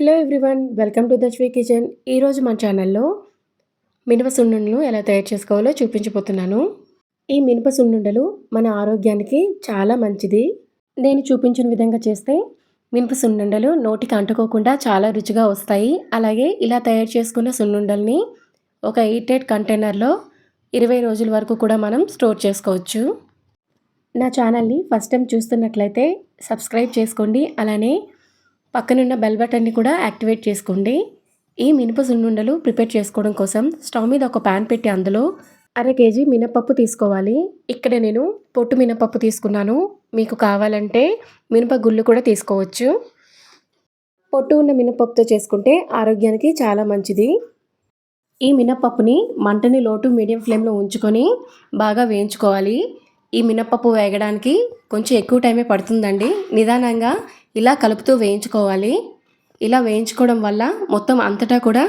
Hello everyone welcome to the Shri kitchen. ఈరోజు మన ఛానల్లో మినప సున్నుండలు ఎలా తయారు చేసుకోవాలో చూపించబోతున్నాను. ఈ మినప సున్నుండలు మన ఆరోగ్యానికి చాలా మంచిది. నేను చూపించిన విధంగా చేస్తే మినప సున్నుండలు నోటికి అంటుకోకుండా చాలా రుచిగా వస్తాయి. అలాగే ఇలా తయారు చేసుకున్న సున్నుండల్ని ఒక ఎయిటెడ్ కంటైనర్లో ఇరవై రోజుల వరకు కూడా మనం స్టోర్ చేసుకోవచ్చు. నా ఛానల్ని ఫస్ట్ టైం చూస్తున్నట్లయితే సబ్స్క్రైబ్ చేసుకోండి. అలానే పక్కనున్న బెల్ బటన్ని కూడా యాక్టివేట్ చేసుకోండి. ఈ మినప సున్నుండలు ప్రిపేర్ చేసుకోవడం కోసం స్టవ్ మీద ఒక ప్యాన్ పెట్టి అందులో అర కేజీ మినపప్పు తీసుకోవాలి. ఇక్కడ నేను పొట్టు మినపప్పు తీసుకున్నాను. మీకు కావాలంటే మినప గుళ్ళు కూడా తీసుకోవచ్చు. పొట్టు ఉన్న మినపప్పుతో చేసుకుంటే ఆరోగ్యానికి చాలా మంచిది. ఈ మినపప్పుని మంటని లోటు మీడియం ఫ్లేమ్లో ఉంచుకొని బాగా వేయించుకోవాలి. ఈ మినపప్పు వేగడానికి కొంచెం ఎక్కువ టైమే పడుతుందండి. నిదానంగా ఇలా కలుపుతూ వేయించుకోవాలి. ఇలా వేయించుకోవడం వల్ల మొత్తం అంతటా కూడా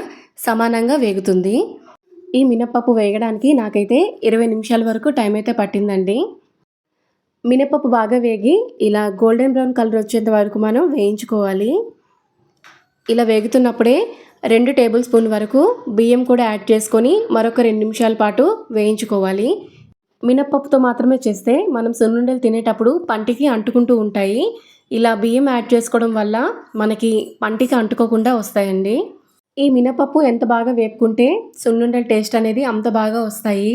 సమానంగా వేగుతుంది. ఈ మినప్పప్పు వేగడానికి నాకైతే ఇరవై నిమిషాల వరకు టైం అయితే పట్టిందండి. మినపప్పు బాగా వేగి ఇలా గోల్డెన్ బ్రౌన్ కలర్ వచ్చేంత వరకు మనం వేయించుకోవాలి. ఇలా వేగుతున్నప్పుడే రెండు టేబుల్ స్పూన్ వరకు బియ్యం కూడా యాడ్ చేసుకొని మరొక రెండు నిమిషాల పాటు వేయించుకోవాలి. మినప్పప్పుతో మాత్రమే చేస్తే మనం సున్నుండలు తినేటప్పుడు పంటికి అంటుకుంటూ ఉంటాయి. ఇలా బియ్యం యాడ్ చేసుకోవడం వల్ల మనకి పంటికి అంటుకోకుండా వస్తాయండి. ఈ మినపప్పు ఎంత బాగా వేపుకుంటే సున్నుండల టేస్ట్ అనేది అంత బాగా వస్తాయి.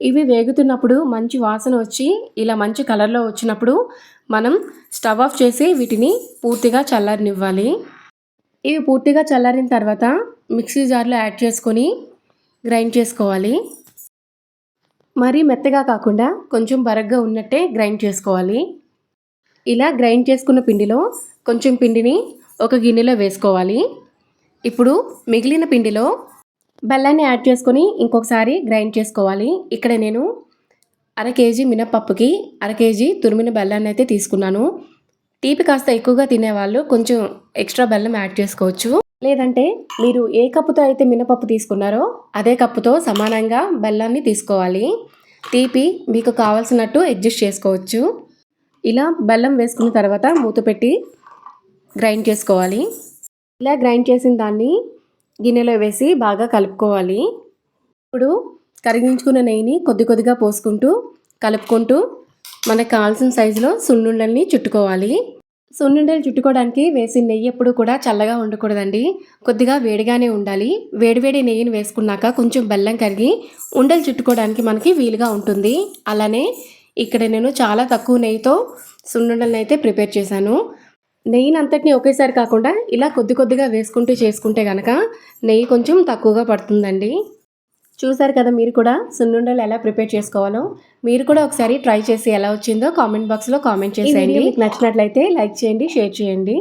ఇవి వేగుతున్నప్పుడు మంచి వాసన వచ్చి ఇలా మంచి కలర్లో వచ్చినప్పుడు మనం స్టవ్ ఆఫ్ చేసి వీటిని పూర్తిగా చల్లారనివ్వాలి. ఇవి పూర్తిగా చల్లారిన తర్వాత మిక్సీ జార్లో యాడ్ చేసుకొని గ్రైండ్ చేసుకోవాలి. మరీ మెత్తగా కాకుండా కొంచెం బరగ్గా ఉన్నట్టే గ్రైండ్ చేసుకోవాలి. ఇలా గ్రైండ్ చేసుకున్న పిండిలో కొంచెం పిండిని ఒక గిన్నెలో వేసుకోవాలి. ఇప్పుడు మిగిలిన పిండిలో బెల్లాన్ని యాడ్ చేసుకొని ఇంకొకసారి గ్రైండ్ చేసుకోవాలి. ఇక్కడ నేను అర కేజీ మినపప్పుకి అర కేజీ తురిమిన బెల్లాన్ని అయితే తీసుకున్నాను. తీపి కాస్త ఎక్కువగా తినేవాళ్ళు కొంచెం ఎక్స్ట్రా బెల్లం యాడ్ చేసుకోవచ్చు. లేదంటే మీరు ఏ కప్పుతో అయితే మినపప్పు తీసుకున్నారో అదే కప్పుతో సమానంగా బెల్లాన్ని తీసుకోవాలి. తీపి మీకు కావాల్సినట్టు అడ్జస్ట్ చేసుకోవచ్చు. ఇలా బెల్లం వేసుకున్న తర్వాత మూత పెట్టి గ్రైండ్ చేసుకోవాలి. ఇలా గ్రైండ్ చేసిన దాన్ని గిన్నెలో వేసి బాగా కలుపుకోవాలి. ఇప్పుడు కరిగించుకున్న నెయ్యిని కొద్ది కొద్దిగా పోసుకుంటూ కలుపుకుంటూ మనకు కావాల్సిన సైజులో సున్నుండల్ని చుట్టుకోవాలి. సున్నుండలు చుట్టుకోవడానికి వేసిన నెయ్యి ఎప్పుడు కూడా చల్లగా ఉండకూడదండి. కొద్దిగా వేడిగానే ఉండాలి. వేడివేడి నెయ్యిని వేసుకున్నాక కొంచెం బెల్లం కరిగి ఉండలు చుట్టుకోవడానికి మనకి వీలుగా ఉంటుంది. అలానే ఇక్కడ నేను చాలా తక్కువ నెయ్యితో సున్నుండలను అయితే ప్రిపేర్ చేశాను. నెయ్యిని అంతటిని ఒకేసారి కాకుండా ఇలా కొద్ది కొద్దిగా వేసుకుంటూ చేసుకుంటే కనుక నెయ్యి కొంచెం తక్కువగా పడుతుందండి. చూసారు కదా మీరు కూడా సున్నుండలు ఎలా ప్రిపేర్ చేసుకోవాలో? మీరు కూడా ఒకసారి ట్రై చేసి ఎలా వచ్చిందో కామెంట్ బాక్స్లో కామెంట్ చేసేయండి. మీకు నచ్చినట్లయితే లైక్ చేయండి షేర్ చేయండి.